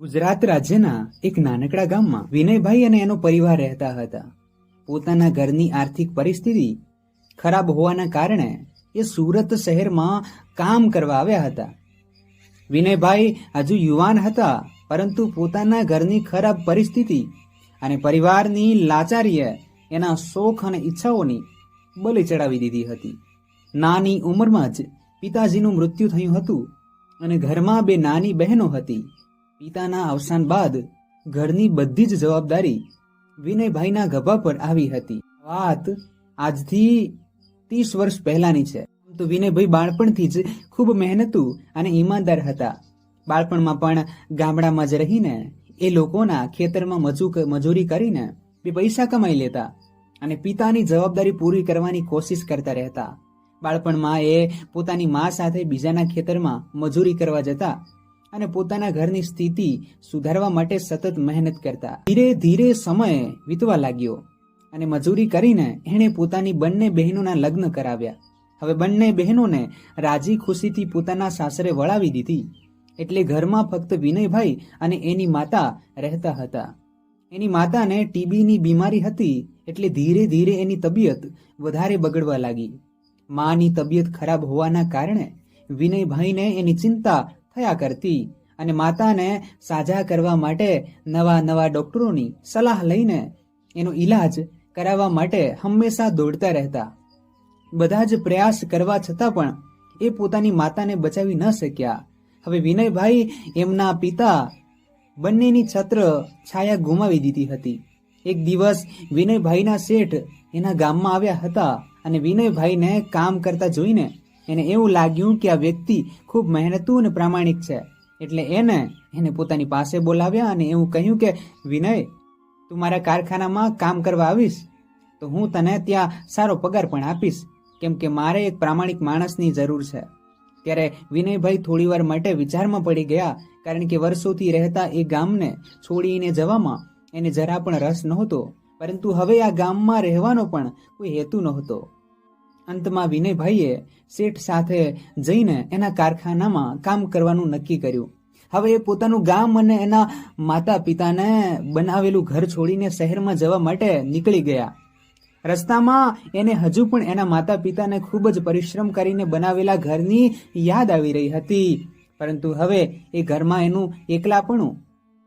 ગુજરાત રાજ્યના એક નાનકડા ગામમાં વિનયભાઈ અને એનો પરિવાર રહેતા હતા. પોતાના ઘરની આર્થિક પરિસ્થિતિ ખરાબ હોવાના કારણે એ સુરત શહેરમાં કામ કરવા આવ્યા હતા. વિનયભાઈ હજુ યુવાન હતા, પરંતુ પોતાના ઘરની ખરાબ પરિસ્થિતિ અને પરિવારની લાચારીએ એના શોખ અને ઈચ્છાઓની બલિ ચડાવી દીધી હતી. નાની ઉંમરમાં જ પિતાજીનું મૃત્યુ થયું હતું અને ઘરમાં બે નાની બહેનો હતી. પિતાના અવસાન બાદ ઘરની બધી જ જવાબદારી વિનયભાઈના ગભા પર આવી હતી. વાત આજથી ત્રીસ વર્ષ પહેલાની છે. તો વિનયભાઈ બાળપણથી જ ખૂબ મહેનતુ અને ઈમાનદાર હતા. બાળપણમાં પણ ગામડામાં જ રહીને એ લોકોના ખેતરમાં મજૂ મજૂરી કરીને બે પૈસા કમાઈ લેતા અને પિતાની જવાબદારી પૂરી કરવાની કોશિશ કરતા રહેતા. બાળપણમાં એ પોતાની મા સાથે બીજાના ખેતરમાં મજૂરી કરવા જતા અને પોતાના ઘરની સ્થિતિ સુધારવા માટે સતત મહેનત કરતા. ધીરે ધીરે સમય વીતવા લાગ્યો અને મજૂરી કરીને એણે પોતાની બંને બહેનોના લગ્ન કરાવ્યા. હવે બંને બહેનોને રાજી ખુશીથી પોતાના સાસરે વળાવી દીધી. એટલે ઘરમાં ફક્ત વિનયભાઈ અને એની માતા રહેતા હતા. એની માતાને ટીબીની બીમારી હતી એટલે ધીરે ધીરે એની તબિયત વધારે બગડવા લાગી. માની તબિયત ખરાબ હોવાના કારણે વિનયભાઈને એની ચિંતા થયા કરતી અને માતાને સાજા કરવા માટે નવા નવા ડોક્ટરોની સલાહ લઈને એનો ઈલાજ કરાવવા માટે હંમેશા દોડતા રહેતા. બધા જ પ્રયાસ કરવા છતાં પણ એ પોતાની માતાને બચાવી ન શક્યા. હવે વિનયભાઈ એમના પિતા બંનેની છત્ર છાયા ગુમાવી દીધી હતી. એક દિવસ વિનયભાઈના શેઠ એના ગામમાં આવ્યા હતા અને વિનયભાઈને કામ કરતા જોઈને એને એવું લાગ્યું કે આ વ્યક્તિ ખૂબ મહેનતુ અને પ્રામાણિક છે. એટલે એને એને પોતાની પાસે બોલાવ્યા અને એવું કહ્યું કે, વિનય, તું મારા કારખાનામાં કામ કરવા આવીશ? તો હું તને ત્યાં સારો પગાર પણ આપીશ, કેમ કે મારે એક પ્રામાણિક માણસની જરૂર છે. ત્યારે વિનયભાઈ થોડીવાર માટે વિચારમાં પડી ગયા, કારણ કે વર્ષોથી રહેતા એ ગામને છોડીને જવામાં એને જરા પણ રસ નહોતો. પરંતુ હવે આ ગામમાં રહેવાનો પણ કોઈ હેતુ નહોતો. અંતમાં વિનયભાઈએ શેઠ સાથે જઈને એના કારખાનામાં કામ કરવાનું નક્કી કર્યું. હવે એ પોતાનું ગામ અને એના માતા પિતાને બનાવેલું ઘર છોડીને શહેરમાં જવા માટે નીકળી ગયા. રસ્તામાં એને હજુ પણ એના માતા પિતાને ખૂબ જ પરિશ્રમ કરીને બનાવેલા ઘરની યાદ આવી રહી હતી. પરંતુ હવે એ ઘરમાં એનું એકલાપણું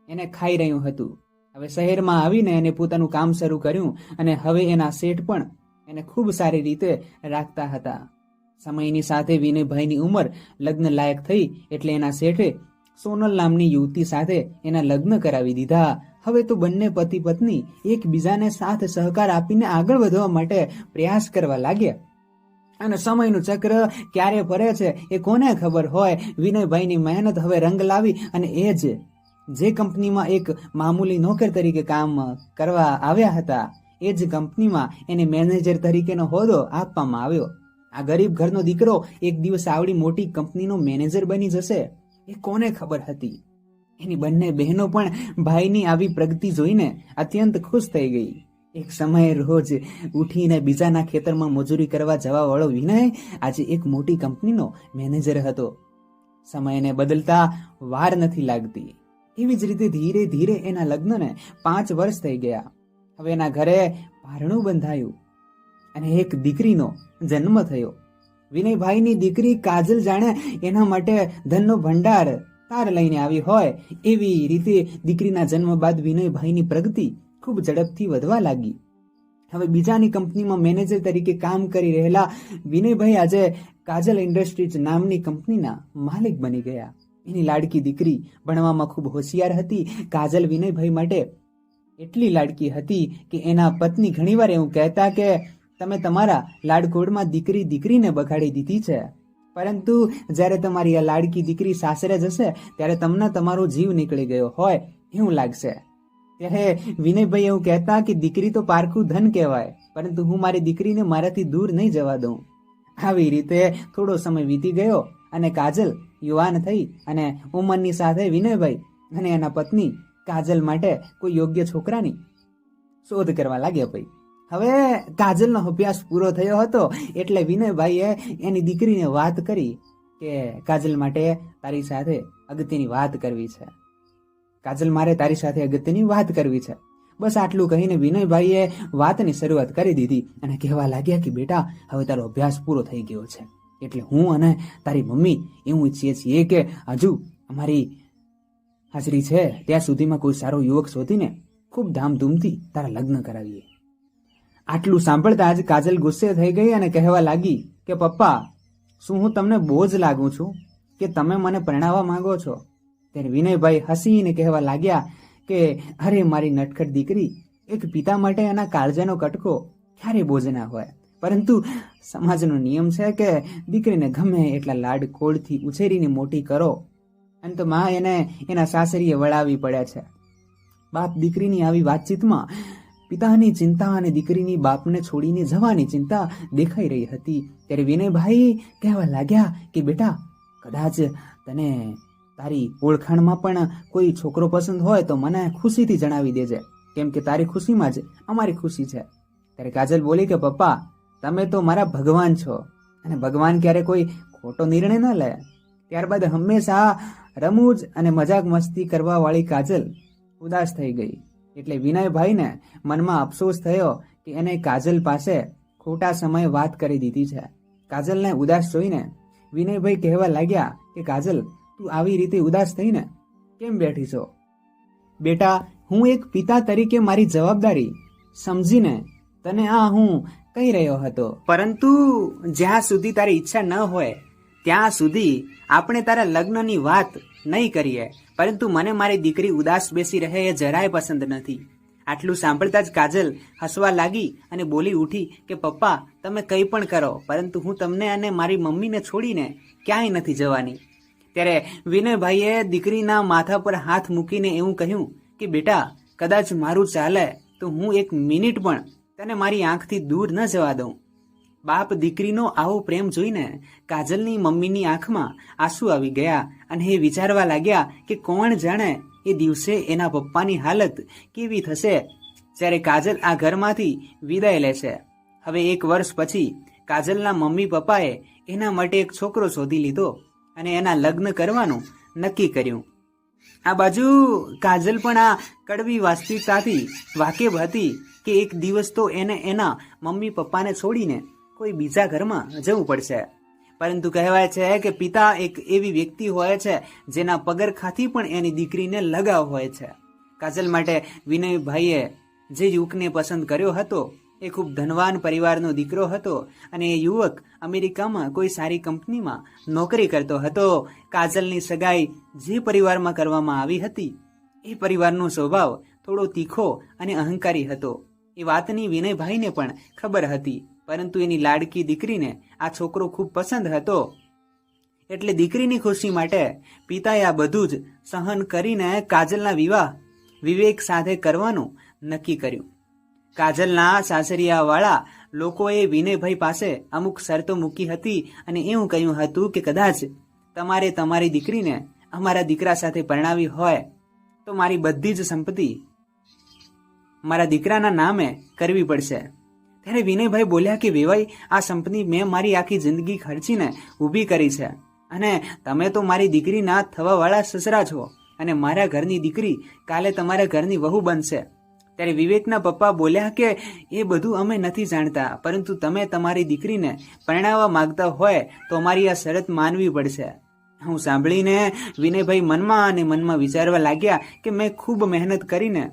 એને ખાઈ રહ્યું હતું. હવે શહેરમાં આવીને એને પોતાનું કામ શરૂ કર્યું અને હવે એના શેઠ પણ એને ખૂબ સારી રીતે રાખતા હતા. સમયની સાથે વિનયભાઈની ઉંમર લગ્ન લાયક થઈ એટલે એના શેઠે સોનલ નામની યુવતી સાથે એના લગ્ન કરાવી દીધા. હવે તો બંને પતિ પત્ની એકબીજાને સાથ સહકાર આપીને આગળ વધવા માટે પ્રયાસ કરવા લાગ્યા. અને સમયનું ચક્ર ક્યારે ફરે છે એ કોને ખબર હોય? વિનયભાઈની મહેનત હવે રંગ લાવી અને એ જ, જે કંપનીમાં એક મામૂલી નોકર તરીકે કામ કરવા આવ્યા હતા. એ જ કંપનીમાં એને મેનેજર તરીકેનો હોદ્દો આપવામાં આવ્યો. આ ગરીબ ઘરનો દીકરો એક દિવસ આવડી મોટી કંપનીનો મેનેજર બની જશે એ કોને ખબર હતી? એની બંને બહેનો પણ ભાઈની આવી પ્રગતિ જોઈને અત્યંત ખુશ થઈ ગઈ. એક સમયે રોજ ઉઠીને બીજાના ખેતરમાં મજૂરી કરવા જવા વાળો વિનય આજે એક મોટી કંપનીનો મેનેજર હતો. સમયને બદલતા વાર નથી લાગતી. એવી જ રીતે ધીરે ધીરે એના લગ્નને પાંચ વર્ષ થઈ ગયા. હવે એના ઘરે ભારણું બંધાયું અને એક દીકરીનો જન્મ થયો. વિનયભાઈની દીકરી કાજલ જાણે એના માટે ધનનો ભંડાર તાર લઈને આવી હોય એવી રીતે દીકરીના જન્મ બાદ વિનયભાઈની પ્રગતિ ખૂબ ઝડપથી વધવા લાગી. હવે બીજાની કંપનીમાં મેનેજર તરીકે કામ કરી રહેલા વિનયભાઈ આજે કાજલ ઇન્ડસ્ટ્રીઝ નામની કંપનીના માલિક બની ગયા. એની લાડકી દીકરી ભણવામાં ખૂબ હોશિયાર હતી. કાજલ વિનયભાઈ માટે એટલી લાડકી હતી કે એના પત્ની ઘણીવાર એવું કહેતા કે, તમે તમારા લાડકોડમાં દીકરી દીકરીને બગાડી દીધી છે. પરંતુ જ્યારે તમારી આ લાડકી દીકરી સાસરે જશે, ત્યારે તમને તમારો જીવ નીકળી ગયો હોય એવું લાગશે. ત્યારે વિનયભાઈ એવું કહેતા કે, દીકરી તો પારખું ધન કહેવાય, પરંતુ હું મારી દીકરીને મારાથી દૂર નહીં જવા દઉં. આવી રીતે થોડો સમય વીતી ગયો અને કાજલ યુવાન થઈ અને ઉંમરની સાથે વિનયભાઈ અને એના પત્ની કાજલ માટે કોઈ યોગ્ય છોકરાની શોધ કરવા લાગ્યા ભાઈ. હવે કાજલનો અભ્યાસ પૂરો થયો હતો એટલે વિનયભાઈએ એની દીકરીને વાત કરી કે કાજલ માટે તારી સાથે અગત્યની વાત કરવી છે. કાજલ મારે તારી સાથે અગત્યની વાત કરવી છે. બસ આટલું કહીને વિનયભાઈએ વાતની શરૂઆત કરી દીધી અને કહેવા લાગ્યા કે બેટા, હવે તારો અભ્યાસ પૂરો થઈ ગયો છે. એટલે હું અને તારી મમ્મી એવું ઈચ્છીએ છીએ કે હજુ અમારી હાજરી છે, ત્યાં સુધીમાં કોઈ સારો યુવક શોધીને ખૂબ ધામધૂમથી તારા લગ્ન કરાવીએ. આટલું સાંભળતા જ કાજલ ગુસ્સે થઈ ગઈ અને કહેવા લાગી કે, પપ્પા, શું હું તમને બોજ લાગું છું કે તમે મને પરણાવવા માંગો છો? ત્યારે વિનયભાઈ હસીને કહેવા લાગ્યા કે, અરે, મારી નટખટ દીકરી, એક પિતા માટે એના કાળજાનો કટકો ક્યારે બોજ ના હોય? પરંતુ સમાજનો નિયમ છે કે દીકરીને ગમે એટલા લાડ કોળથી ઉછેરીને મોટી કરો. અંતમાં એને એના સાસરીએ વળાવી પડે છે. બાપ દીકરીની આવી વાતચીતમાં પિતાની ચિંતા અને દીકરીની બાપને છોડીને જવાની ચિંતા દેખાઈ રહી હતી. ત્યારે વિનયભાઈ કહેવા લાગ્યા કે, બેટા, કદાચ તને તારી ઓળખાણમાં પણ કોઈ છોકરો પસંદ હોય તો મને ખુશીથી જણાવી દેજે. કેમ કે તારી ખુશીમાં જ અમારી ખુશી છે. ત્યારે કાજલ બોલી કે, પપ્પા, તમે તો મારા ભગવાન છો. અને ભગવાન ક્યારે કોઈ ખોટો નિર્ણય ન લે. ત્યારબાદ હંમેશા રમૂજ અને મજાક મસ્તી કરવાવાળી કાજલ ઉદાસ થઈ ગઈ. એટલે વિનયભાઈને મનમાં અફસોસ થયો કે એને કાજલ પાસે ખોટા સમયે વાત કરી દીધી છે. કાજલને ઉદાસ જોઈને વિનયભાઈ કહેવા લાગ્યા કે, કાજલ, તું આવી રીતે ઉદાસ થઈને કેમ બેઠી છો? બેટા, હું એક પિતા તરીકે મારી જવાબદારી સમજીને તને આ હું કહી રહ્યો હતો. પરંતુ જ્યાં સુધી તારી ઈચ્છા ન હોય ત્યાં સુધી આપણે તારા લગ્નની વાત નહીં કરીએ, પરંતુ મને મારી દીકરી ઉદાસ બેસી રહે એ જરાય પસંદ નથી. આટલું સાંભળતા જ કાજલ હસવા લાગી અને બોલી ઉઠી કે, પપ્પા, તમે કંઈ પણ કરો, પરંતુ હું તમને અને મારી મમ્મીને છોડીને ક્યાંય નથી જવાની. ત્યારે વિનયભાઈએ દીકરીના માથા પર હાથ મૂકીને એવું કહ્યું કે, બેટા, કદાચ મારું ચાલે તો હું એક મિનિટ પણ તને મારી આંખથી દૂર ન જવા દઉં. બાપ દીકરીનો આવો પ્રેમ જોઈને કાજલની મમ્મીની આંખમાં આંસુ આવી ગયા અને એ વિચારવા લાગ્યા કે કોણ જાણે એ દિવસે એના પપ્પાની હાલત કેવી થશે જ્યારે કાજલ આ ઘરમાંથી વિદાય લે છે. હવે એક વર્ષ પછી કાજલના મમ્મી પપ્પાએ એના માટે એક છોકરો શોધી લીધો અને એના લગ્ન કરવાનું નક્કી કર્યું. આ બાજુ કાજલ પણ આ કડવી વાસ્તવિકતાથી વાકેફ હતી કે એક દિવસ તો એને એના મમ્મી પપ્પાને છોડીને કોઈ બીજા ઘરમાં જવું પડશે. પરંતુ કહેવાય છે કે પિતા એક એવી વ્યક્તિ હોય છે જેના પગરખાથી પણ એની દીકરીને લગાવ હોય છે. કાજલ માટે વિનયભાઈએ જે યુવકને પસંદ કર્યો હતો, એ ખૂબ ધનવાન પરિવારનો દીકરો હતો અને એ યુવક અમેરિકામાં કોઈ સારી કંપનીમાં નોકરી કરતો હતો. કાજલની સગાઈ જે પરિવારમાં કરવામાં આવી હતી, એ પરિવારનો સ્વભાવ થોડો તીખો અને અહંકારી હતો. એ વાતની વિનયભાઈને પણ ખબર હતી. પરંતુ એની લાડકી દીકરીને આ છોકરો ખૂબ પસંદ હતો. એટલે દીકરીની ખુશી માટે પિતાએ આ બધું જ સહન કરીને કાજલના વિવાહ વિવેક સાથે કરવાનું નક્કી કર્યું. કાજલના સાસરિયાવાળા લોકોએ વિનયભાઈ પાસે અમુક શરતો મૂકી હતી અને એવું કહ્યું હતું કે કદાચ તમારે તમારી દીકરીને અમારા દીકરા સાથે પરણાવી હોય તો મારી બધી જ સંપત્તિ મારા દીકરાના નામે કરવી પડશે. ત્યારે વિનયભાઈ બોલ્યા કે વેવાઈ આ સંપત્તિ મેં મારી આખી જિંદગી ખર્ચીને ઊભી કરી છે અને તમે તો મારી દીકરીના થવાવાળા સસરા છો અને મારા ઘરની દીકરી કાલે તમારા ઘરની વહુ બનશે. ત્યારે વિવેકના પપ્પા બોલ્યા કે, એ બધું અમે નથી જાણતા, પરંતુ તમે તમારી દીકરીને પરણાવવા માંગતા હોય તો અમારી આ શરત માનવી પડશે. હું સાંભળીને વિનયભાઈ મનમાં અને મનમાં વિચારવા લાગ્યા કે, મેં ખૂબ મહેનત કરીને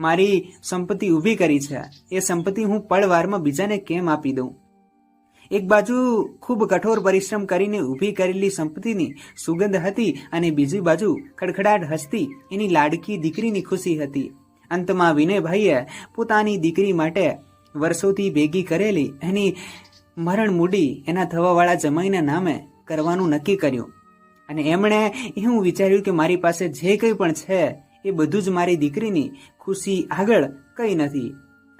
મારી સંપત્તિ ઊભી કરી છે. એ સંપત્તિ હું પળવારમાં બીજાને કેમ આપી દઉં? એક બાજુ ખૂબ કઠોર પરિશ્રમ કરીને ઊભી કરેલી સંપત્તિની સુગંધ હતી અને બીજી બાજુ ખડખડાટ હસતી એની લાડકી દીકરીની ખુશી હતી. અંતમાં વિનયભાઈએ પોતાની દીકરી માટે વર્ષોથી ભેગી કરેલી એની મરણ મૂડી એના થવાવાળા જમાઈના નામે કરવાનું નક્કી કર્યું. અને એમણે એવું વિચાર્યું કે મારી પાસે જે કંઈ પણ છે, એ બધું જ મારી દીકરીની ખુશી આગળ કંઈ નથી.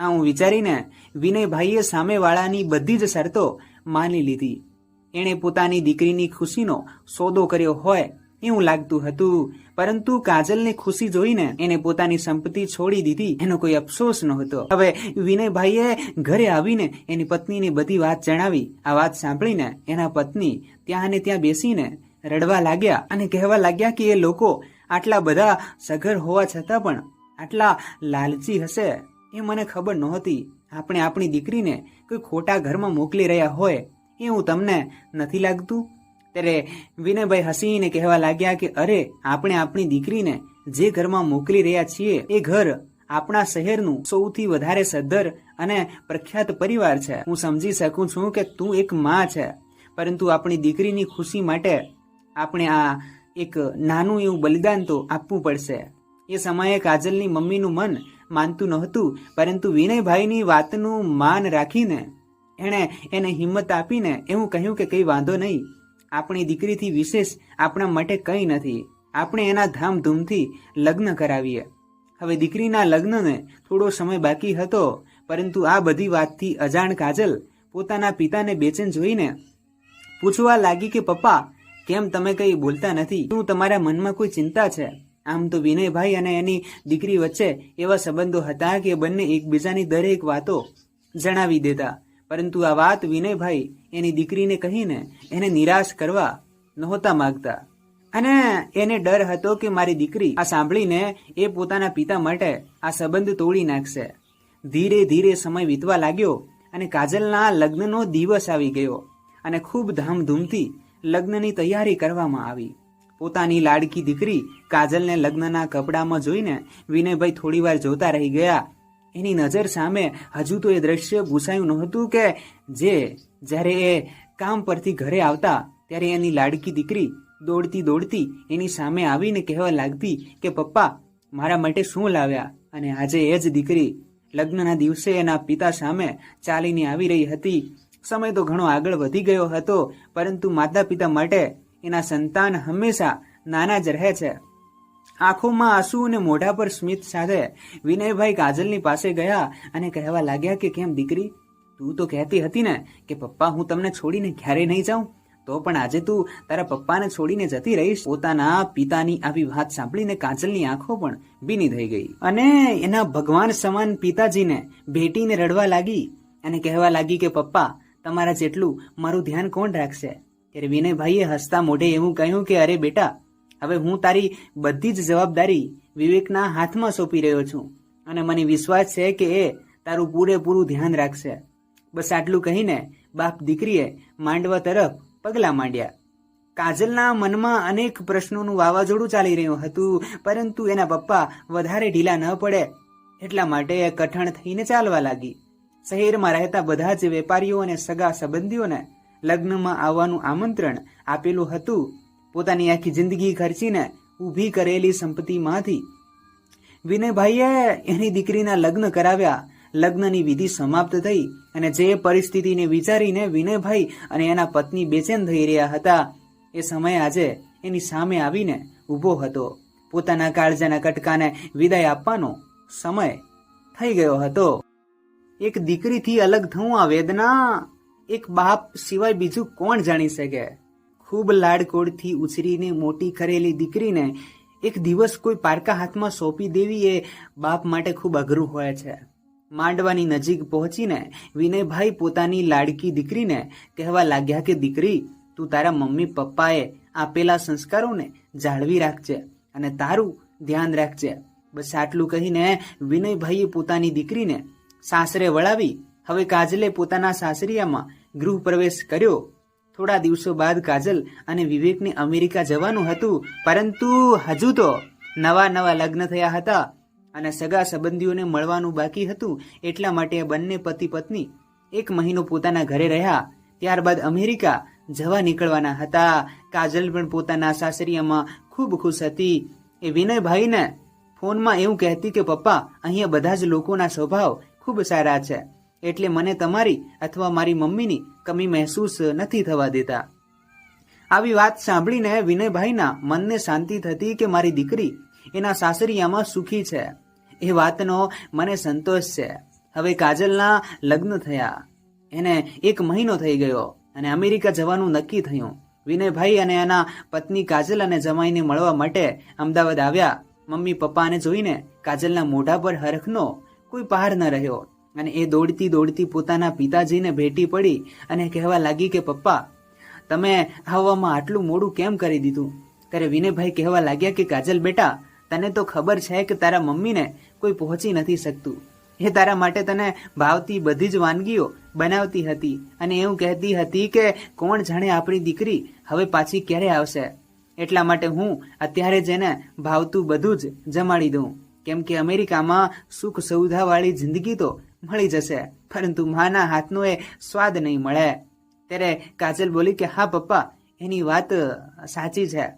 આ હું વિચારીને વિનયભાઈએ સામેવાળાની બધી જ શરતો માની લીધી. એણે પોતાની દીકરીની ખુશીનો સોદો કર્યો હોય એવું લાગતું હતું, પરંતુ કાજલની ખુશી જોઈને એને પોતાની સંપત્તિ છોડી દીધી. એનો કોઈ અફસોસ નહોતો. હવે વિનયભાઈએ ઘરે આવીને એની પત્નીને બધી વાત જણાવી. આ વાત સાંભળીને એના પત્ની ત્યાં ને ત્યાં બેસીને રડવા લાગ્યા અને કહેવા લાગ્યા કે એ લોકો આટલા બધા સઘર હોવા છતાં પણ આટલા લાલચી હશે એ મને ખબર નહોતી. આપણે આપણી દીકરીને કોઈ ખોટા ઘરમાં મોકલી રહ્યા હોય એ હું તમને નથી લાગતું? ત્યારે વિનયભાઈ હસીને કહેવા લાગ્યા કે અરે, આપણે આપણી દીકરીને જે ઘરમાં મોકલી રહ્યા છીએ એ ઘર આપણા શહેરનું સૌથી વધારે સદ્ધર અને પ્રખ્યાત પરિવાર છે. હું સમજી શકું છું કે તું એક માં છે, પરંતુ આપણી દીકરીની ખુશી માટે આપણે આ એક નાનું એવું બલિદાન તો આપવું પડશે. એ સમયે કાજલની મમ્મીનું મન માનતું નહોતું, પરંતુ વિનયભાઈની વાતનું માન રાખીને એણે એને હિંમત આપીને એવું કહ્યું કે કંઈ વાંધો નહીં, આપણી દીકરીથી વિશેષ આપણા માટે કંઈ નથી, આપણે એના ધામધૂમથી લગ્ન કરાવીએ. હવે દીકરીના લગ્નને થોડો સમય બાકી હતો, પરંતુ આ બધી વાતથી અજાણ કાજલ પોતાના પિતાને બેચેન જોઈને પૂછવા લાગી કે, પપ્પા, કેમ તમે કંઈ બોલતા નથી? શું તમારા મનમાં કોઈ ચિંતા છે? આમ તો વિનયભાઈ અને એની દીકરી વચ્ચે એવા સંબંધો હતા કે બંને એકબીજાની દરેક વાતો જણાવી દેતા. પરંતુ આ વાત વિનયભાઈ એની દીકરીને કહીને એને નિરાશ કરવા નહોતા માંગતા. અને એને ડર હતો કે મારી દીકરી આ સાંભળીને એ પોતાના પિતા માટે આ સંબંધ તોડી નાખશે. ધીરે ધીરે સમય વીતવા લાગ્યો અને કાજલના લગ્નનો દિવસ આવી ગયો અને ખૂબ ધામધૂમથી લગ્નની તૈયારી કરવામાં આવી. પોતાની લાડકી દીકરી કાજલને લગ્નના કપડામાં જોઈને વિનયભાઈ થોડીવાર જોતા રહી ગયા. એની નજર સામે હજુ તો એ દ્રશ્ય ભૂસાયું નહોતું કે જે જ્યારે એ કામ પરથી ઘરે આવતા ત્યારે એની લાડકી દીકરી દોડતી દોડતી એની સામે આવીને કહેવા લાગતી કે, પપ્પા, મારા માટે શું લાવ્યા? અને આજે એ જ દીકરી લગ્નના દિવસે એના પિતા સામે ચાલીને આવી રહી હતી. સમય તો ઘણો આગળ વધી ગયો હતો, પરંતુ માતા પિતા માટે એના સંતાન હંમેશા નાના જ રહે છે. આંખોમાં આંસુ અને મોઢા પર સ્મિત સાથે વિનયભાઈ કાજલની પાસે ગયા અને કહેવા લાગ્યા કે, કેમ દીકરી? તું તો કહેતી હતી ને કે, પપ્પા, હું તમને છોડીને ક્યારેય નહીં જાઉં. તો પણ આજે તું તારા પપ્પાને છોડીને જતી રહીશ. પોતાના પિતાની આવી વાત સાંભળીને કાજલની આંખો પણ ભીની થઈ ગઈ. અને એના ભગવાન સમાન પિતાજીને ભેટીને રડવા લાગી અને કહેવા લાગી કે, પપ્પા, તમારા જેટલું મારું ધ્યાન કોણ રાખશે? ત્યારે વિનયભાઈએ હસતા મોઢે એવું કહ્યું કે, અરે બેટા, હવે હું તારી બધી જ જવાબદારી વિવેકના હાથમાં સોંપી રહ્યો છું અને મને વિશ્વાસ છે કે એ તારું પૂરેપૂરું ધ્યાન રાખશે. બસ આટલું કહીને બાપ દીકરીએ માંડવા તરફ પગલાં માંડ્યા. કાજલના મનમાં અનેક પ્રશ્નોનું વાવાઝોડું ચાલી રહ્યું હતું, પરંતુ એના પપ્પા વધારે ઢીલા ન પડે એટલા માટે કઠણ થઈને ચાલવા લાગી. શહેરમાં રહેતા બધા જ વેપારીઓ અને સગા સંબંધીઓને લગ્નમાં આવવાનું આમંત્રણ આપેલું હતું. પોતાની આખી જિંદગી ખર્ચીને ઊભી કરેલી સંપત્તિમાંથી વિનયભાઈએ એની દીકરીના લગ્ન કરાવ્યા. લગ્નની વિધિ સમાપ્ત થઈ અને જે પરિસ્થિતિને વિચારીને વિનયભાઈ અને એના પત્ની બેચેન થઈ રહ્યા હતા, એ સમય આજે એની સામે આવીને ઊભો હતો. પોતાના કાળજાના કટકાને વિદાય આપવાનો સમય થઈ ગયો હતો. એક દીકરીથી અલગ થવું આ વેદના એક બાપ સિવાય બીજું કોણ જાણી શકે? ખૂબ લાડકોડથી ઉછરીને મોટી કરેલી દીકરીને એક દિવસ કોઈ પારકા હાથમાં સોંપી દેવી એ બાપ માટે ખૂબ અઘરું હોય છે. માંડવાની નજીક પહોંચીને વિનયભાઈ પોતાની લાડકી દીકરીને કહેવા લાગ્યા કે, દીકરી, તું તારા મમ્મી પપ્પાએ આપેલા સંસ્કારોને જાળવી રાખજે અને તારું ધ્યાન રાખજે. બસ આટલું કહીને વિનયભાઈએ પોતાની દીકરીને સાસરે વળાવી હવે કાજલે પોતાના સાસરિયામાં ગૃહ પ્રવેશ કર્યો. થોડા દિવસો બાદ કાજલ અને વિવેકને અમેરિકા જવાનું હતું, પરંતુ હજુ તો નવા નવા લગ્ન થયા હતા અને સગા સંબંધીઓને મળવાનું બાકી હતું, એટલા માટે બંને પતિ પત્ની એક મહિનો પોતાના ઘરે રહ્યા. ત્યારબાદ અમેરિકા જવા નીકળવાના હતા. કાજલ પણ પોતાના સાસરિયામાં ખૂબ ખુશ હતી. એ વિનયભાઈને ફોનમાં એવું કહેતી કે, પપ્પા, અહીંયા બધા જ લોકોના સ્વભાવ ખૂબ સારા છે. એટલે મને તમારી અથવા મારી મમ્મીની કમી મહેસૂસ નથી થવા દેતા. આવી વાત સાંભળીને વિનયભાઈના મનને શાંતિ થતી કે મારી દીકરી એના સાસરિયામાં સુખી છે. એ વાતનો મને સંતોષ છે. હવે કાજલના લગ્ન થયા. એને એક મહિનો થઈ ગયો અને અમેરિકા જવાનું નક્કી થયું. વિનયભાઈ અને એના પત્ની કાજલ અને જમાઈને મળવા માટે અમદાવાદ આવ્યા. મમ્મી પપ્પાને જોઈને કાજલના મોઢા પર હરખનો કોઈ પાર ન રહ્યો. અને એ દોડતી દોડતી પોતાના પિતાજીને ભેટી પડી અને કહેવા લાગી કે, પપ્પા, તમે આવવામાં આટલું મોડું કેમ કરી દીધું? ત્યારે વિનયભાઈ કહેવા લાગ્યા કે, કાજલ બેટા, તને તો ખબર છે કે તારા મમ્મીને કોઈ પહોંચી નથી શકતું. એ તારા માટે તને ભાવતી બધી જ વાનગીઓ બનાવતી હતી અને એવું કહેતી હતી કે, કોણ જાણે આપણી દીકરી હવે પાછી ક્યારે આવશે? એટલા માટે હું અત્યારે જ એને ભાવતું બધું જ જમાડી દઉં. કેમ કે અમેરિકામાં સુખ સુવિધાવાળી જિંદગી તો મળી જશે. પરંતુ માના હાથનો એ સ્વાદ નહીં મળે. ત્યારે કાજલ બોલી કે, હા, પપ્પા, એની વાત સાચી છે.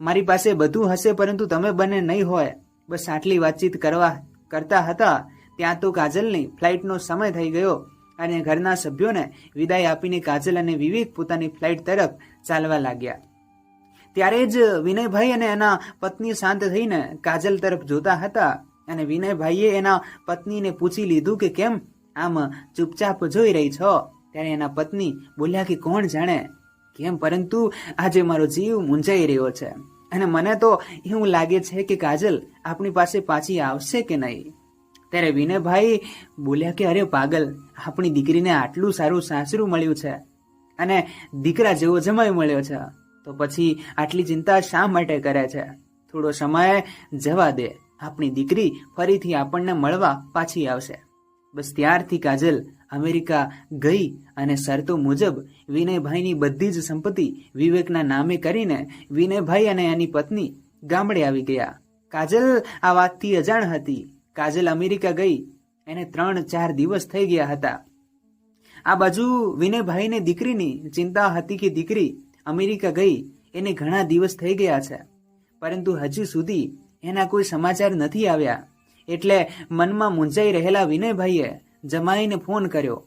મારી પાસે બધું હશે, પરંતુ તમે બંને નહીં હોય. બસ આટલી વાતચીત કરવા કરતા હતા. ત્યાં તો કાજલની ફ્લાઇટનો સમય થઈ ગયો અને ઘરના સભ્યોને વિદાય આપીને કાજલ અને વિવેક પોતાની ફ્લાઇટ તરફ ચાલવા લાગ્યા. ત્યારે જ વિનયભાઈ અને એના પત્ની શાંત થઈને કાજલ તરફ જોતા હતા. અને વિનયભાઈએ એના પત્નીને પૂછી લીધું કે કેમ આમ ચૂપચાપ જોઈ રહી છો? ત્યારે એના પત્ની બોલ્યા કે કોણ જાણે? કેમ? પરંતુ આજે મારો જીવ મૂંઝાઈ રહ્યો છે. અને મને તો એવું લાગે છે કે કાજલ આપણી પાસે પાછી આવશે કે નહીં? ત્યારે વિનયભાઈ બોલ્યા કે અરે પાગલ, આપણી દીકરીને આટલું સારું સાસરું મળ્યું છે અને દીકરા જેવો જમાઈ મળ્યો છે. તો પછી આટલી ચિંતા શા માટે કરે છે? થોડો સમય જવા દે. આપણી દીકરી ફરીથી આપણને મળવા પાછી આવશે. બસ ત્યારથી કાજલ અમેરિકા ગઈ અને શરતો મુજબ વિનયભાઈની બધી જ સંપત્તિ વિવેકના નામે કરીને વિનયભાઈ અને એની પત્ની ગામડે આવી ગયા. કાજલ આ વાતથી અજાણ હતી. કાજલ અમેરિકા ગઈ. એને ત્રણ ચાર દિવસ થઈ ગયા હતા. આ બાજુ વિનયભાઈને દીકરીની ચિંતા હતી કે દીકરી અમેરિકા ગઈ. એને ઘણા દિવસ થઈ ગયા છે. પરંતુ હજુ સુધી એના કોઈ સમાચાર નથી આવ્યા. એટલે મનમાં મૂંઝાઈ રહેલા વિનયભાઈએ જમાઈને ફોન કર્યો.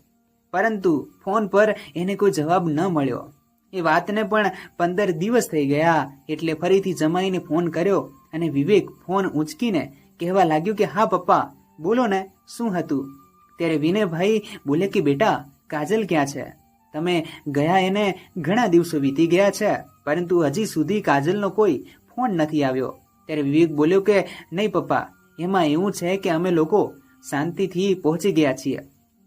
પરંતુ ફોન પર એને કોઈ જવાબ ન મળ્યો. એ વાતને પણ પંદર દિવસ થઈ ગયા, એટલે ફરીથી જમાઈને ફોન કર્યો અને વિવેક ફોન ઉંચકીને કહેવા લાગ્યો કે, હા, પપ્પા, બોલો ને, શું હતું? ત્યારે વિનયભાઈ બોલે કે, બેટા, કાજલ ક્યાં છે? તમે ગયા એને ઘણા દિવસો વીતી ગયા છે, પરંતુ હજી સુધી કાજલનો કોઈ ફોન નથી આવ્યો. ત્યારે વિવેક બોલ્યો કે, નહીં પપ્પા, એમાં એવું છે કે અમે લોકો શાંતિથી પહોંચી ગયા છીએ.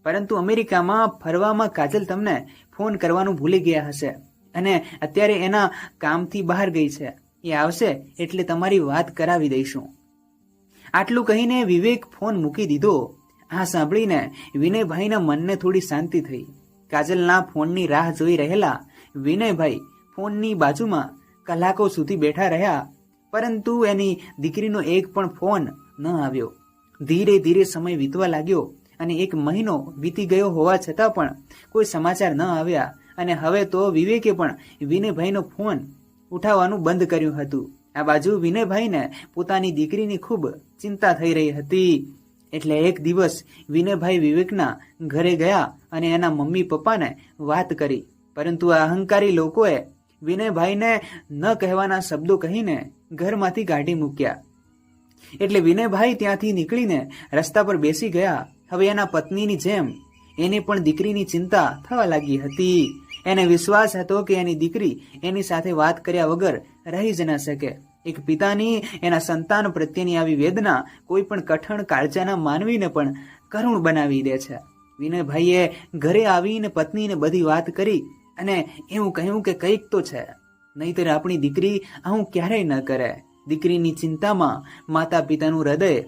પરંતુ અમેરિકામાં ફરવામાં કાજલ તમને ફોન કરવાનું ભૂલી ગયા હશે અને અત્યારે એના કામથી બહાર ગઈ છે. એ આવશે એટલે તમારી વાત કરાવી દઈશું. આટલું કહીને વિવેક ફોન મૂકી દીધો. આ સાંભળીને વિનયભાઈના મનને થોડી શાંતિ થઈ. કાજલના ફોનની રાહ જોઈ રહેલા વિનયભાઈ ફોનની બાજુમાં કલાકો સુધી બેઠા રહ્યા. પરંતુ એની દીકરીનો એક પણ ફોન ન આવ્યો. ધીરે ધીરે સમય વીતવા લાગ્યો અને એક મહિનો વીતી ગયો હોવા છતાં પણ કોઈ સમાચાર ન આવ્યા અને હવે તો વિવેકે પણ વિનયભાઈનો ફોન ઉઠાવવાનું બંધ કર્યું હતું. આ બાજુ વિનયભાઈને પોતાની દીકરીની ખૂબ ચિંતા થઈ રહી હતી. એટલે એક દિવસ વિનયભાઈ વિવેકના ઘરે ગયા અને એના મમ્મી પપ્પાને વાત કરી. પરંતુ અહંકારી લોકોએ વિનયભાઈને ન કહેવાના શબ્દો કહીને ઘરમાંથી કાઢી મૂક્યા. એટલે વિનયભાઈ ત્યાંથી નીકળીને રસ્તા પર બેસી ગયા. હવે એના પત્નીની જેમ એને પણ દીકરીની ચિંતા થવા લાગી હતી. એને વિશ્વાસ હતો કે એની દીકરી એની સાથે વાત કર્યા વગર રહી જ ન શકે. એક પિતાની એના સંતાન પ્રત્યેની આવી વેદના કોઈ પણ કઠણ કાળજાના માનવીને પણ કરુણ બનાવી દે છે. વિનયભાઈએ ઘરે આવીને પત્નીને બધી વાત કરી અને એવું કહ્યું કે કંઈક તો છે. નહીતર આપણી દીકરી આવું ક્યારેય ન કરે. દીકરીની ચિંતામાં માતા પિતાનું હૃદય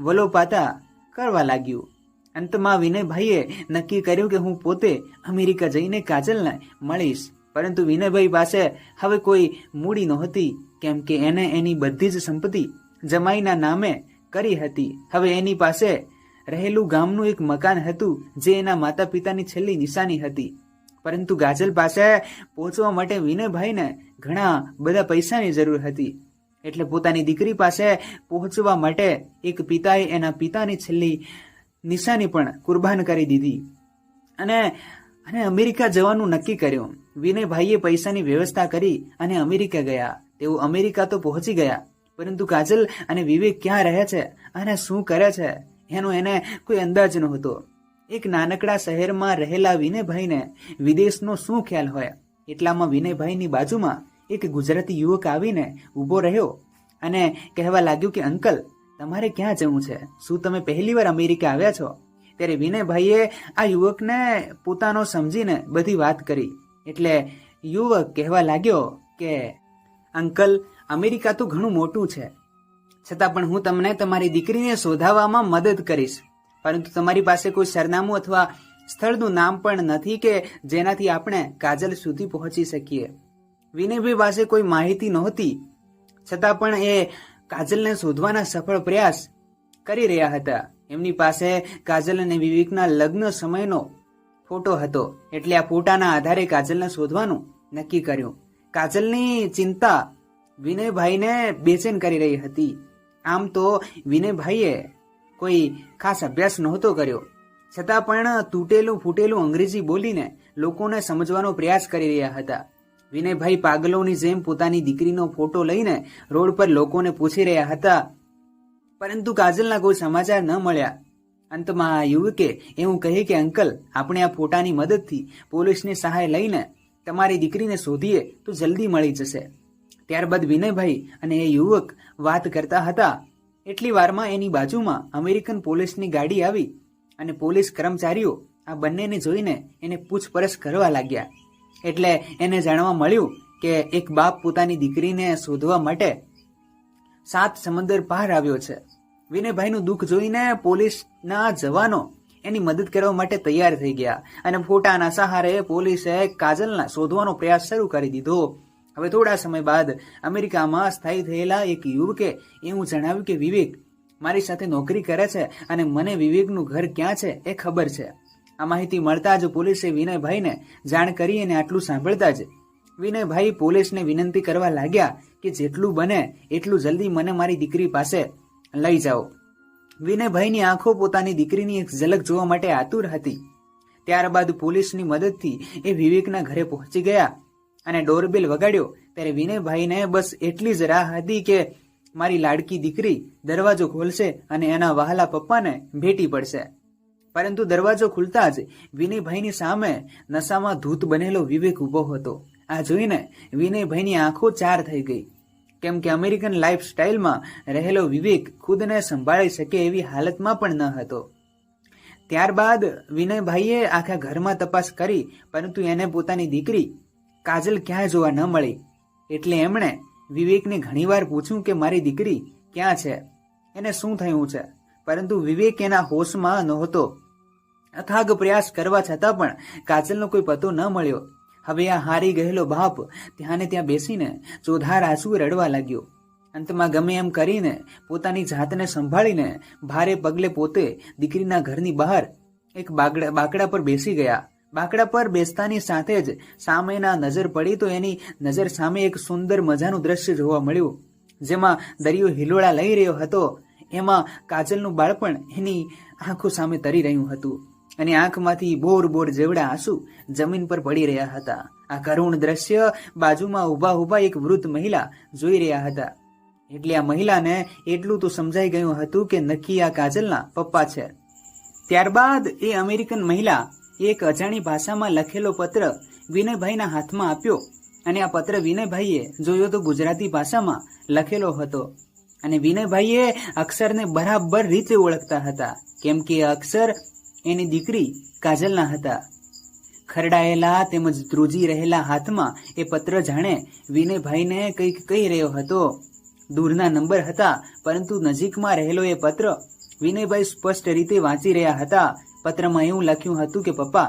વલોપાતા કરવા લાગ્યું. અંતમાં વિનયભાઈએ નક્કી કર્યું કે હું પોતે અમેરિકા જઈને કાજલને મળીશ. પરંતુ વિનયભાઈ પાસે હવે કોઈ મૂડી નહોતી, કેમ કે એને એની બધી જ સંપત્તિ જમાઈના નામે કરી હતી. હવે એની પાસે રહેલું ગામનું એક મકાન હતું, જે એના માતા પિતાની છેલ્લી નિશાની હતી. પરંતુ ગાજલ પાસે પહોંચવા માટે વિનયભાઈને ઘણા બધા પૈસાની જરૂર હતી. એટલે પોતાની દીકરી પાસે પહોંચવા માટે એક પિતાએ એના પિતાની છેલ્લી નિશાની પણ કુરબાન કરી દીધી. અને અને અમેરિકા જવાનું નક્કી કર્યું. વિનયભાઈએ પૈસાની વ્યવસ્થા કરી અને અમેરિકા ગયા. તેઓ અમેરિકા તો પહોંચી ગયા. પરંતુ કાજલ અને વિવેક ક્યાં રહે છે? અને શું કરે છે? એનો એને કોઈ અંદાજ નહોતો. એક નાનકડા શહેરમાં રહેલા વિનયભાઈને વિદેશનો શું ખ્યાલ હોય? એટલામાં વિનયભાઈની બાજુમાં એક ગુજરાતી યુવક આવીને ઊભો રહ્યો અને કહેવા લાગ્યું કે, અંકલ, તમારે ક્યાં જવું છે? શું તમે પહેલીવાર અમેરિકા આવ્યા છો? ત્યારે વિનયભાઈએ આ યુવકને પોતાનો સમજીને બધી વાત કરી. એટલે યુવક કહેવા લાગ્યો કે, અંકલ, અમેરિકા તો ઘણું મોટું છે. છતાં પણ હું તમને તમારી દીકરીને શોધાવવામાં મદદ કરીશ. પરંતુ તમારી પાસે કોઈ સરનામું અથવા સ્થળનું નામ પણ નથી કે જેનાથી આપણે કાજલ સુધી પહોંચી શકીએ. વિનયભાઈ પાસે કોઈ માહિતી નહોતી. છતાં પણ એ કાજલને શોધવાના સફળ પ્રયાસ કરી રહ્યા હતા. એમની પાસે કાજલ અને વિવેકના લગ્ન સમયનો ફોટો હતો. એટલે આ ફોટાના આધારે કાજલને શોધવાનું નક્કી કર્યું. કાજલની ચિંતા વિનયભાઈને બેચેન કરી રહી હતી. આમ તો વિનયભાઈએ કોઈ ખાસ અભ્યાસ નહોતો કર્યો. છતાં પણ તૂટેલું ફૂટેલું અંગ્રેજી બોલીને લોકોને સમજવાનો પ્રયાસ કરી રહ્યા હતા. વિનયભાઈ પાગલોની જેમ પોતાની દીકરીનો ફોટો લઈને રોડ પર લોકોને પૂછી રહ્યા હતા, પરંતુ કાજલના કોઈ સમાચાર ન મળ્યા. અંતમાં આ યુવકે એવું કહે કે, અંકલ, આપણે આ ફોટાની મદદથી પોલીસની સહાય લઈને તમારી દીકરીને શોધીએ તો જલ્દી મળી જશે. ત્યારબાદ વિનયભાઈ અને એ યુવક વાત કરતા હતા. એટલી વારમાં એની બાજુમાં અમેરિકન પોલીસની ગાડી આવી અને પોલીસ કર્મચારીઓ આ બંનેને જોઈને એને પૂછપરછ કરવા લાગ્યા. એટલે એને જાણવા મળ્યું કે એક બાપ પોતાની દીકરીને શોધવા માટે સાત સમંદર પાર આવ્યો છે. વિનયભાઈનું દુઃખ જોઈને પોલીસના જવાનો એની મદદ કરવા માટે તૈયાર થઈ ગયા અને ફોટાના સહારે પોલીસે કાજલના શોધવાનો પ્રયાસ શરૂ કરી દીધો. હવે થોડા સમય બાદ અમેરિકામાં સ્થાયી થયેલા એક યુવકે એવું જણાવ્યું કે વિવેક મારી સાથે નોકરી કરે છે અને મને વિવેકનું ઘર ક્યાં છે એ ખબર છે. આ માહિતી મળતા જ પોલીસે વિનયભાઈને જાણ કરી અને આટલું સાંભળતા જ વિનયભાઈ પોલીસને વિનંતી કરવા લાગ્યા કે જેટલું બને એટલું જલ્દી મને મારી દીકરી પાસે લઈ જાઓ. વિનયભાઈની આંખો પોતાની દીકરીની એક ઝલક જોવા માટે આતુર હતી. ત્યારબાદ પોલીસની મદદથી એ વિવેકના ઘરે પહોંચી ગયા અને ડોરબેલ વગાડ્યો. ત્યારે વિનયભાઈને બસ એટલી જ રાહ હતી કે મારી લાડકી દીકરી દરવાજો ખોલશે અને એના વહાલા પપ્પાને ભેટી પડશે. પરંતુ દરવાજો ખુલતા જ વિનયભાઈની સામે નશામાં ધૂત બનેલો વિવેક ઊભો હતો. આ જોઈને વિનયભાઈની આંખો ચાર થઈ ગઈ. કેમ કે અમેરિકન લાઈફ સ્ટાઇલમાં રહેલો વિવેક ખુદને સંભાળી શકે એવી હાલતમાં પણ ન હતો. ત્યારબાદ વિનયભાઈએ આખા ઘરમાં તપાસ કરી, પરંતુ એને પોતાની દીકરી કાજલ ક્યાંય જોવા ન મળી. એટલે એમણે વિવેકને ઘણીવાર પૂછ્યું કે મારી દીકરી ક્યાં છે? એને શું થયું છે? પરંતુ વિવેક એના હોશમાં નહોતો. અથાગ પ્રયાસ કરવા છતાં પણ કાજલનો કોઈ પતો ન મળ્યો. હવે આ હારી ગયેલો બાપ ત્યાંને ત્યાં બેસીને ચોધાર આંસુ રડવા લાગ્યો. અંતમાં ગમે એમ કરીને પોતાની જાતને સંભાળીને ભારે પગલે પોતે દીકરીના ઘરની બહાર એક બાકડા બાકડા પર બેસી ગયા. બાકડા પર બેસતાની સાથે જ સામેના નજર પડી તો એની નજર સામે એક સુંદર મજાનું દ્રશ્ય જોવા મળ્યું, જેમાં દરિયો હિલોળા લઈ રહ્યો હતો. એમાં કાજલનું બાળપણ એની આંખો સામે તરી રહ્યું હતું અને આંખમાંથી બોર બોર જેવડા આંસુ જમીન પર પડી રહ્યા હતા. આ કરુણ દ્રશ્ય બાજુમાં ઊભા ઊભા એક વૃદ્ધ મહિલા જોઈ રહ્યા હતા. એટલે આ મહિલાને એટલું તો સમજાઈ ગયું હતું કે નક્કી આ કાજલના પપ્પા છે. ત્યારબાદ એ અમેરિકન મહિલા એક અજાણી ભાષામાં લખેલો પત્ર વિનયભાઈના હાથમાં આપ્યો અને આ પત્ર વિનયભાઈએ જોયો તો ગુજરાતી ભાષામાં લખેલો હતો. અને વિનયભાઈએ અક્ષરને બરાબર રીતે ઓળખતા હતા, કેમ કે અક્ષર એની દીકરી કાજલના હતા. ખરડાયેલા તેમજ ધ્રુજી રહેલા હાથમાં એ પત્ર જાણે વિનયભાઈને કંઈક કહી રહ્યો હતો. દૂરના નંબર હતા, પરંતુ નજીકમાં રહેલો એ પત્ર વિનયભાઈ સ્પષ્ટ રીતે વાંચી રહ્યા હતા પત્રમાં એવું લખ્યું હતું કે, પપ્પા,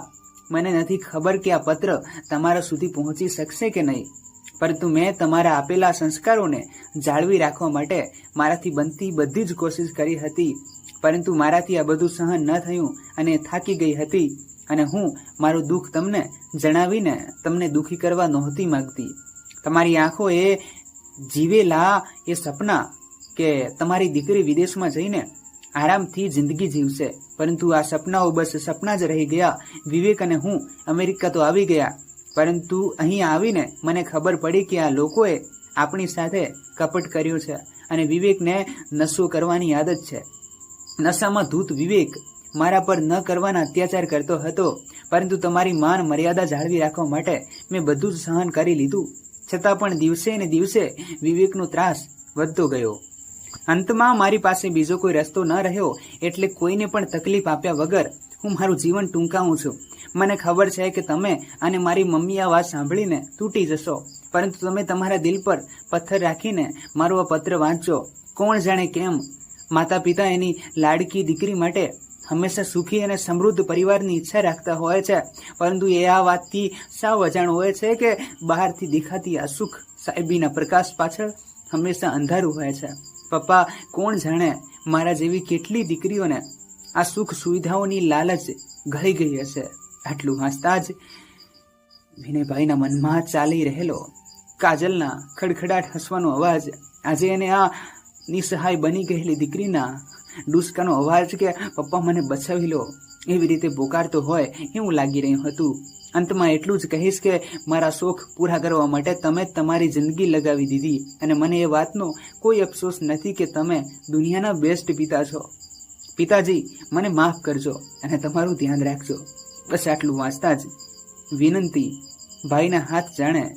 મને નથી ખબર કે આ પત્ર તમારા સુધી પહોંચી શકશે કે નહીં, પરંતુ મેં તમારા આપેલા સંસ્કારોને જાળવી રાખવા માટે મારાથી બનતી બધી જ કોશિશ કરી હતી, પરંતુ મારાથી આ બધું સહન ન થયું અને થાકી ગઈ હતી, અને હું મારું દુઃખ તમને જણાવીને તમને દુઃખી કરવા નહોતી માંગતી. તમારી આંખો એ જીવેલા એ સપના કે તમારી દીકરી વિદેશમાં જઈને આરામથી જિંદગી જીવશે. પરંતુ આ સપનાઓ બસ સપના જ રહી ગયા. વિવેક અને હું અમેરિકા તો આવી ગયા. પરંતુ અહીં આવીને મને ખબર પડી કે આ લોકોએ આપણી સાથે કપટ કર્યું છે અને વિવેકને નશો કરવાની આદત છે. નશામાં ધૂત વિવેક મારા પર ન કરવાના અત્યાચાર કરતો હતો, પરંતુ તમારી માન મર્યાદા જાળવી રાખવા માટે મેં બધું જ સહન કરી લીધું. છતાં પણ દિવસે ને દિવસે વિવેકનો ત્રાસ વધતો ગયો. અંતમાં મારી પાસે બીજો કોઈ રસ્તો ન રહ્યો એટલે કોઈને પણ તકલીફ આપ્યા વગર હું મારું જીવન ટૂંકાવું છું. મને ખબર છે કે તમે અને મારી મમ્મી આ વાત સાંભળીને તૂટી જશો. પરંતુ તમે તમારા દિલ પર પથ્થર રાખીને મારો આ પત્ર વાંચો. કોણ જાણે કેમ? માતા પિતા એની લાડકી દીકરી માટે હંમેશા સુખી અને સમૃદ્ધ પરિવારની ઈચ્છા રાખતા હોય છે. પરંતુ એ આ વાતથી સાવ અજાણ હોય છે કે બહારથી દેખાતી આ સુખ સાહેબીના પ્રકાશ પાછળ હંમેશા અંધારું હોય છે. પપ્પા, કોણ જાણે મારા જેવી કેટલી દીકરીઓને આ સુખ સુવિધાઓની લાલચ ઘળી ગઈ હશે? આટલું વાંચતા જ વિનયભાઈના મનમાં ચાલી રહેલો કાજલના ખડખડાટ હસવાનો અવાજ, આજે એને આ નિસહાય બની ગયેલી દીકરીના ડુસકાનો અવાજ કે પપ્પા મને બચાવી લો, એવી રીતે પોકારતો હોય એવું લાગી રહ્યું હતું. અંતમાં એટલું જ કહીશ કે મારા શોખ પૂરા કરવા માટે તમે તમારી જિંદગી લગાવી દીધી. અને મને એ વાતનો કોઈ અફસોસ નથી કે તમે દુનિયાના બેસ્ટ પિતા છો. પિતાજી, મને માફ કરજો અને તમારું ધ્યાન રાખજો. બસ આટલું વાંચતા જ વિનંતી. ભાઈના હાથ જાણે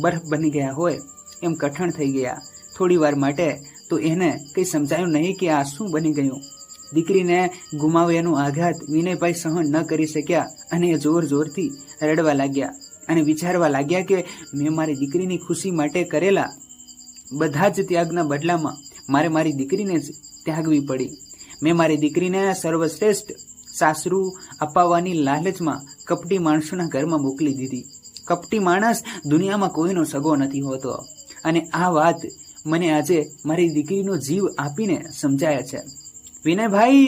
બરફ બની ગયા હોય, એમ કઠણ થઈ ગયા. થોડી વાર માટે તો એને કંઈ સમજાયું નહીં કે આ શું બની ગયું. દીકરીને ગુમાવ્યાનું આઘાત વિનયભાઈ સહન ન કરી શક્યા અને જોર જોરથી રડવા લાગ્યા અને વિચારવા લાગ્યા કે મેં મારી દીકરીની ખુશી માટે કરેલા બધા જ ત્યાગના બદલામાં મારે મારી દીકરીને જ ત્યાગવી પડી. મેં મારી દીકરીને સર્વશ્રેષ્ઠ સાસરું અપાવવાની લાલચમાં કપટી માણસોના ઘરમાં મોકલી દીધી. કપટી માણસ દુનિયામાં કોઈનો સગો નથી હોતો. અને આ વાત મને આજે મારી દીકરીનો જીવ આપીને સમજાય છે. વિનયભાઈ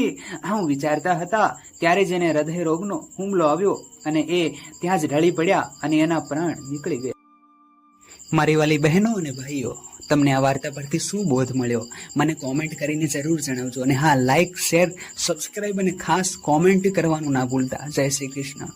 હું વિચારતા હતા, ત્યારે જ એને હૃદય રોગનો હુમલો આવ્યો અને એ ત્યાં જ ઢળી પડ્યા અને એના પ્રાણ નીકળી ગયા. મારી વાલી બહેનો અને ભાઈઓ, તમને આ વાર્તા પરથી શું બોધ મળ્યો? મને કોમેન્ટ કરીને જરૂર જણાવજો અને હા લાઈક શેર સબસ્ક્રાઇબ અને ખાસ કોમેન્ટ કરવાનું ના ભૂલતા. જય શ્રી કૃષ્ણ.